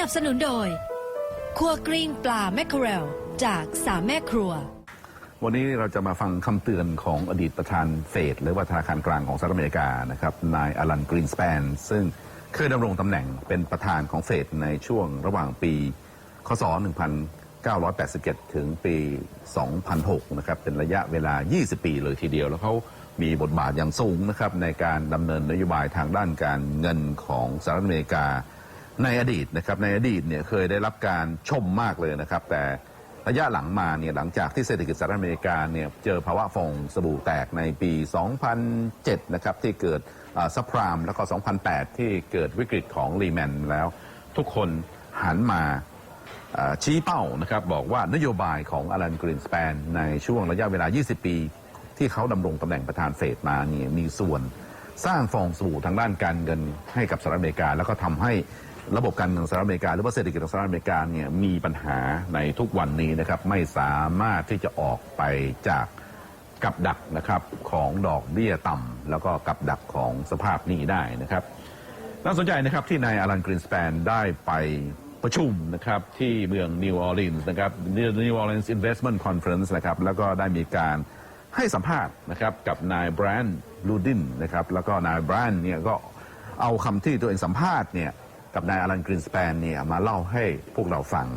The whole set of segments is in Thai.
นับสนุนโดย ครัวกริ้งปลาแมคเคอเรล จากสามแม่ครัว วันนี้เราจะมาฟังคำเตือนของอดีตประธานเฟดหรือว่าธนาคารกลางของสหรัฐอเมริกานะครับนายอลันกรีนสแปนซึ่งเคยดำรงตำแหน่งเป็นประธานของเฟดในช่วงระหว่างปีคศ 1987 ถึงปี 2006 นะครับ เป็นระยะเวลา 20 ปีเลยทีเดียว แล้วเขามีบทบาทอย่างสูงนะครับในการดำเนินนโยบายทางด้านการเงินของสหรัฐอเมริกา ในอดีตนะครับในอดีตเนี่ยเคยได้รับการชมมากเลยนะครับ แต่ระยะหลังมาเนี่ยหลังจากที่เศรษฐกิจสหรัฐอเมริกาเนี่ยเจอภาวะฟองสบู่แตกในปี 2007 นะครับที่เกิดซับพรามแล้วก็ 2008 ที่เกิดวิกฤตของรีแมนแล้ว ทุกคนหันมาชี้เป้านะครับบอกว่านโยบายของอลันกรีนสแปนในช่วงระยะเวลา 20 ปี ที่เขาดำรงตำแหน่งประธานเฟดมาเนี่ยมีส่วนสร้างฟองสบู่ทางด้านการเงินให้กับสหรัฐอเมริกา แล้วก็ทำให้ ระบบการเงินของสหรัฐอเมริกาหรือว่าเศรษฐกิจของสหรัฐอเมริกาเนี่ยมีปัญหาในทุกวันนี้นะครับไม่สามารถที่จะออกไปจากกับดักนะครับของดอกเบี้ยต่ำแล้วก็กับดักของสภาพหนี้ได้นะครับ น่าสนใจนะครับที่นายอลันกรีนสแปนได้ไปประชุมนะครับที่เมืองนิวออร์ลีนส์นะครับนิวออร์ลีนส์อินเวสท์เมนต์คอนเฟอเรนซ์นะครับแล้วก็ได้มีการให้สัมภาษณ์นะครับกับนายแบรนด์ลูดินนะครับแล้วก็นายแบรนด์เนี่ยก็เอาคำที่ตัวเองสัมภาษณ์เนี่ย กับนายอลันกรีนสแปนเนี่ยมาเล่าให้พวกเราฟัง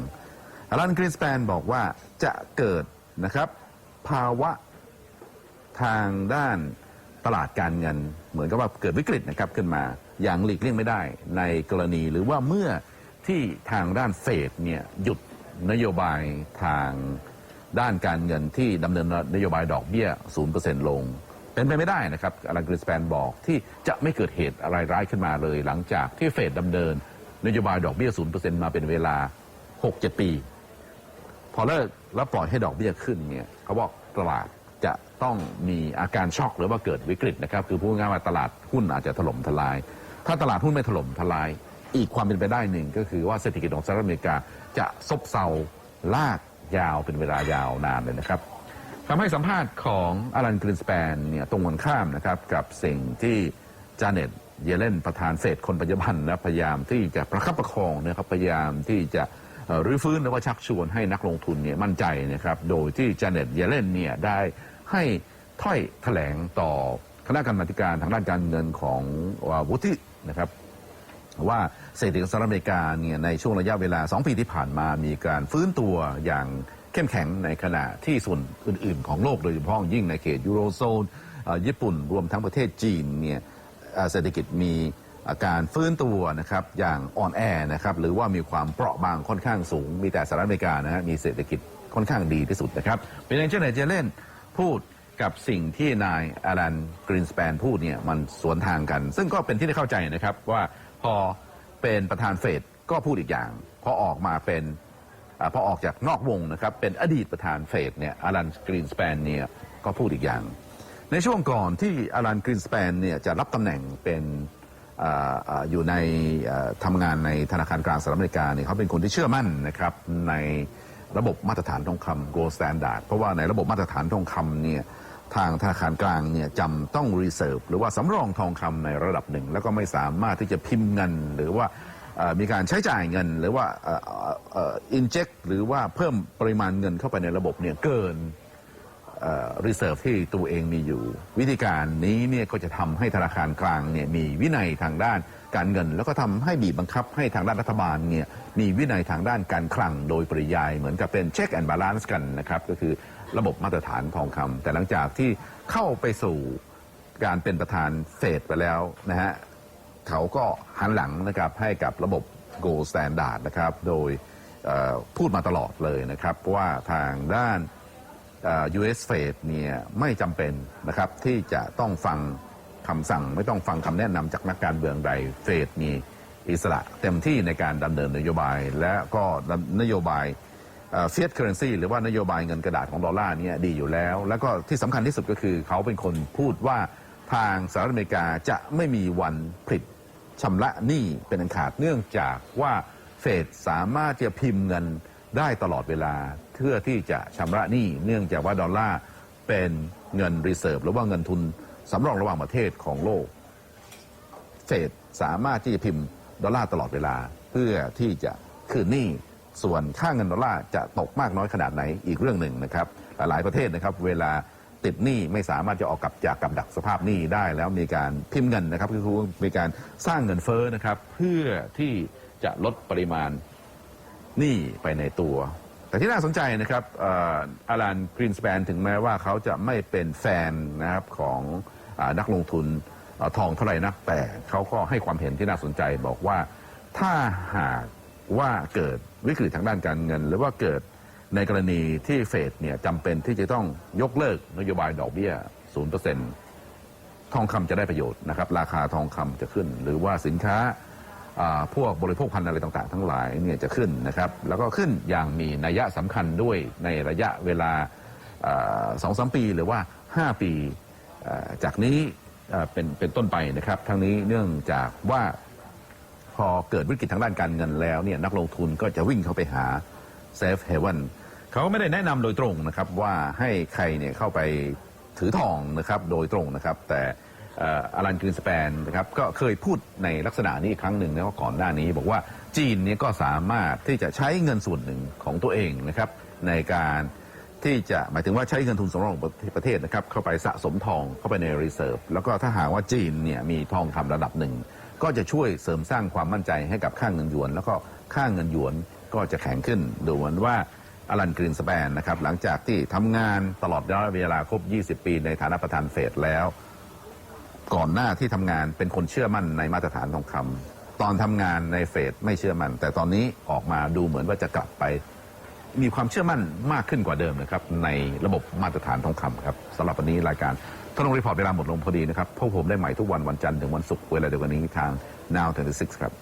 อลันกรีนสแปนบอกว่าจะเกิดนะครับภาวะทางด้านตลาดการเงิน เหมือนกับว่าเกิดวิกฤตนะครับขึ้นมาอย่างหลีกเลี่ยงไม่ได้ในกรณีหรือว่าเมื่อที่ทางด้านเฟดเนี่ยหยุดนโยบายทางด้านการเงินที่ดำเนินนโยบายดอกเบี้ย 0%ลง เป็นไปไม่ได้นะครับอลังกฤษแปนบอกที่จะไม่เกิดเหตุอะไรร้ายขึ้นมาเลย หลังจากที่เฟดดำเนินนโยบายดอกเบี้ยศูนเซมาเป็นเวลา 6-7 ปี พอเลิกแล้วปล่อยให้ดอกเบี้ยขึ้นเนี่ยเขาบอกตลาดจะต้องมีอาการช็อกหรือว่าเกิดวิกฤตนะครับ คือพูดง่ายว่าตลาดหุ้นอาจจะถล่มทลาย ถ้าตลาดหุ้นไม่ถล่มทลาย อีกความเป็นไปได้หนึ่งก็คือว่าเศรษฐกิจของสหรัฐอเมริกาจะซบเซาลากยาวเป็นเวลายาวนานเลยนะครับ คำให้สัมภาษณ์ของอลันกรินสแปนเนี่ยตรงกันข้ามนะครับกับสิ่งที่จาเน็ตเยเลนประธานเฟดคนปัจจุบันนะพยายามที่จะประคับประคองนะครับพยายามที่จะรื้อฟื้นหรือว่าชักชวนให้นักลงทุนเนี่ยมั่นใจนะครับโดยที่จาเน็ตเยเลนเนี่ยได้ให้ถ้อยแถลงต่อคณะกรรมาธิการทางด้านการเงินของอ่าวุฒินะครับว่าเศรษฐกิจองสหรัฐอเมริกาเนี่ยในช่วงระยะเวลา 2 ปีที่ผ่านมามีการฟื้นตัวอย่าง เข้มแข็งในขณะที่ส่วนอื่น ๆ ของโลกโดยเฉพาะยิ่งในเขตยูโรโซนญี่ปุ่นรวมทั้งประเทศจีนเนี่ยเศรษฐกิจมีอาการฟื้นตัวนะครับอย่างอ่อนแอนะครับหรือว่ามีความเปราะบางค่อนข้างสูง มีแต่สหรัฐอเมริกานะฮะมีเศรษฐกิจค่อนข้างดีที่สุดนะครับเป็นอย่างเช่นไหนจะเล่นพูดกับสิ่งที่นายอารันกรีนสแปนพูดเนี่ยมันสวนทางกัน ซึ่งก็เป็นที่ได้เข้าใจนะครับว่าพอเป็นประธานเฟดก็พูดอีกอย่าง พอออกมาเป็น อพอออกจากนอกวงนะครับ เป็นอดีตประธานเฟดเนี่ยอารันกรีนสแปนเนี่ยก็พูดอีกอย่าง ในช่วงก่อนที่อารันกรีนสแปนเนี่ยจะรับตำแหน่งเป็นออยู่ในอ่าทำงานในธนาคารกลางสหรัฐอเมริกาเนี่ยเขาเป็นคนที่เชื่อมั่นนะครับในระบบมาตรฐานทองคำ gold standard เพราะว่าในระบบมาตรฐานทองคำเนี่ยทางธนาคารกลางเนี่ยจำต้อง reserve หรือว่าสำรองทองคำในระดับหนึ่ง แล้วก็ไม่สามารถที่จะพิมพ์เงิน หรือว่า มีการใช้จ่ายเงินหรือว่าอ่อเอ่อเอ่อ inject หรือว่าเพิ่มปริมาณเงินเข้าไปในระบบเนี่ยเกินรีเซิร์ฟที่ตัวเองมีอยู่ วิธีการนี้เนี่ยก็จะทำให้ธนาคารกลางเนี่ยมีวินัยทางด้านการเงิน แล้วก็ทำให้บีบบังคับให้ทางด้านรัฐบาลเนี่ยมีวินัยทางด้านการคลังโดยปริยายเหมือนกับเป็นเช็คแอนด์บาลานซ์กันนะครับ ก็คือระบบมาตรฐานทองคำแต่หลังจากที่เข้าไปสู่การเป็นประธานเฟดไปแล้วนะฮะ เขาก็หันหลังนะครับให้กับระบบ Gold Standard นะครับ โดยพูดมาตลอดเลยนะครับว่าทางด้านเอ่อ US Fed เนี่ยไม่จำเป็นนะครับที่จะต้องฟังคำสั่งไม่ต้องฟังคำแนะนำจากนักการเมืองใดเฟดมีอิสระเต็มที่ในการดำเนินนโยบาย และก็นโยบายเฟียสเคอร์เรนซีหรือว่านโยบายเงินกระดาษของดอลลาร์เนี่ยดีอยู่แล้ว แล้วก็ที่สำคัญที่สุดก็คือเขาเป็นคนพูดว่าทางสหรัฐอเมริกาจะไม่มีวันผลิต ชำระหนี้เป็นอันขาดเนื่องจากว่าเฟดสามารถจะพิมพ์เงินได้ตลอดเวลาเพื่อที่จะชำระหนี้เนื่องจากว่าดอลลาร์เป็นเงินรีเซิร์ฟหรือว่าเงินทุนสำรองระหว่างประเทศของโลก เฟดสามารถที่จะพิมพ์ดอลลาร์ตลอดเวลา เพื่อที่จะคืนหนี้ส่วนค่าเงินดอลลาร์จะตกมากน้อยขนาดไหนอีกเรื่องหนึ่งนะครับ หลายๆประเทศนะครับเวลา ติดหนี้ไม่สามารถจะออกกับจากกับดักสภาพหนี้ได้แล้วมีการพิมพ์เงินนะครับคือมีการสร้างเงินเฟ้อนะครับ เพื่อที่จะลดปริมาณหนี้ไปในตัว แต่ที่น่าสนใจนะครับอารันกรีนสแปนถึงแม้ว่าเขาจะไม่เป็นแฟนนะครับของอนักลงทุนอทองเท่าไหร่นักแต่เขาก็ให้ความเห็นที่น่าสนใจบอกว่าถ้าหากว่าเกิดวิกฤตทางด้านการเงิน หรือว่าเกิด ในกรณีที่เฟดเนี่ยจำเป็นที่จะต้องยกเลิกนโยบายดอกเบี้ย 0%ทองคำจะได้ประโยชน์นะครับ ราคาทองคำจะขึ้น หรือว่าสินค้าพวกบริโภคภัณฑ์อะไรต่างๆ ทั้งหลายเนี่ยจะขึ้นนะครับ แล้วก็ขึ้นอย่างมีนัยสำคัญด้วยในระยะเวลาสองสามปีหรือว่า 5 ปีจากนี้เป็นเป็นต้นไปนะครับ ทั้งนี้เนื่องจากว่าพอเกิดวิกฤตทางด้านการเงินแล้วเนี่ยนักลงทุนก็จะวิ่งเข้าไปหา Safe Haven เขาไม่ได้แนะนำโดยตรงนะครับว่าให้ใครเนี่ยเข้าไปถือทองนะครับโดยตรงนะครับ แต่อารันกรีนสแปนนะครับก็เคยพูดในลักษณะนี้อีกครั้งหนึ่งนะว่าก่อนหน้านี้ บอกว่าจีนเนี่ยก็สามารถที่จะใช้เงินส่วนหนึ่งของตัวเองนะครับในการที่จะหมายถึงว่าใช้เงินทุนสำรองของประเทศนะครับเข้าไปสะสมทองเข้าไปในรีเซิร์ฟแล้วก็ถ้าหากว่าจีนเนี่ยมีทองคำระดับหนึ่ง ก็จะช่วยเสริมสร้างความมั่นใจให้กับค่างเงินหยวน แล้วก็ค่างเงินหยวนก็จะแข็งขึ้นดูเหมือนว่า อลันกรีนสแปนนะครับหลังจากที่ทำงานตลอดระยะเวลาครบ 20 ปีในฐานะประธานเฟดแล้ว ก่อนหน้าที่ทำงานเป็นคนเชื่อมั่นในมาตรฐานทองคำตอนทำงานในเฟดไม่เชื่อมั่น แต่ตอนนี้ออกมาดูเหมือนว่าจะกลับไป มีความเชื่อมั่นมากขึ้นกว่าเดิมนะครับในระบบมาตรฐานทองคำครับสำหรับวันนี้รายการท่านงรีพอร์ตเวลาหมดลงพอดีนะครับพบผมได้ใหม่ทุกวันวันจันทร์ถึงวันศุกร์เวลาเดียวกันนี้ทาง Now 36ครับ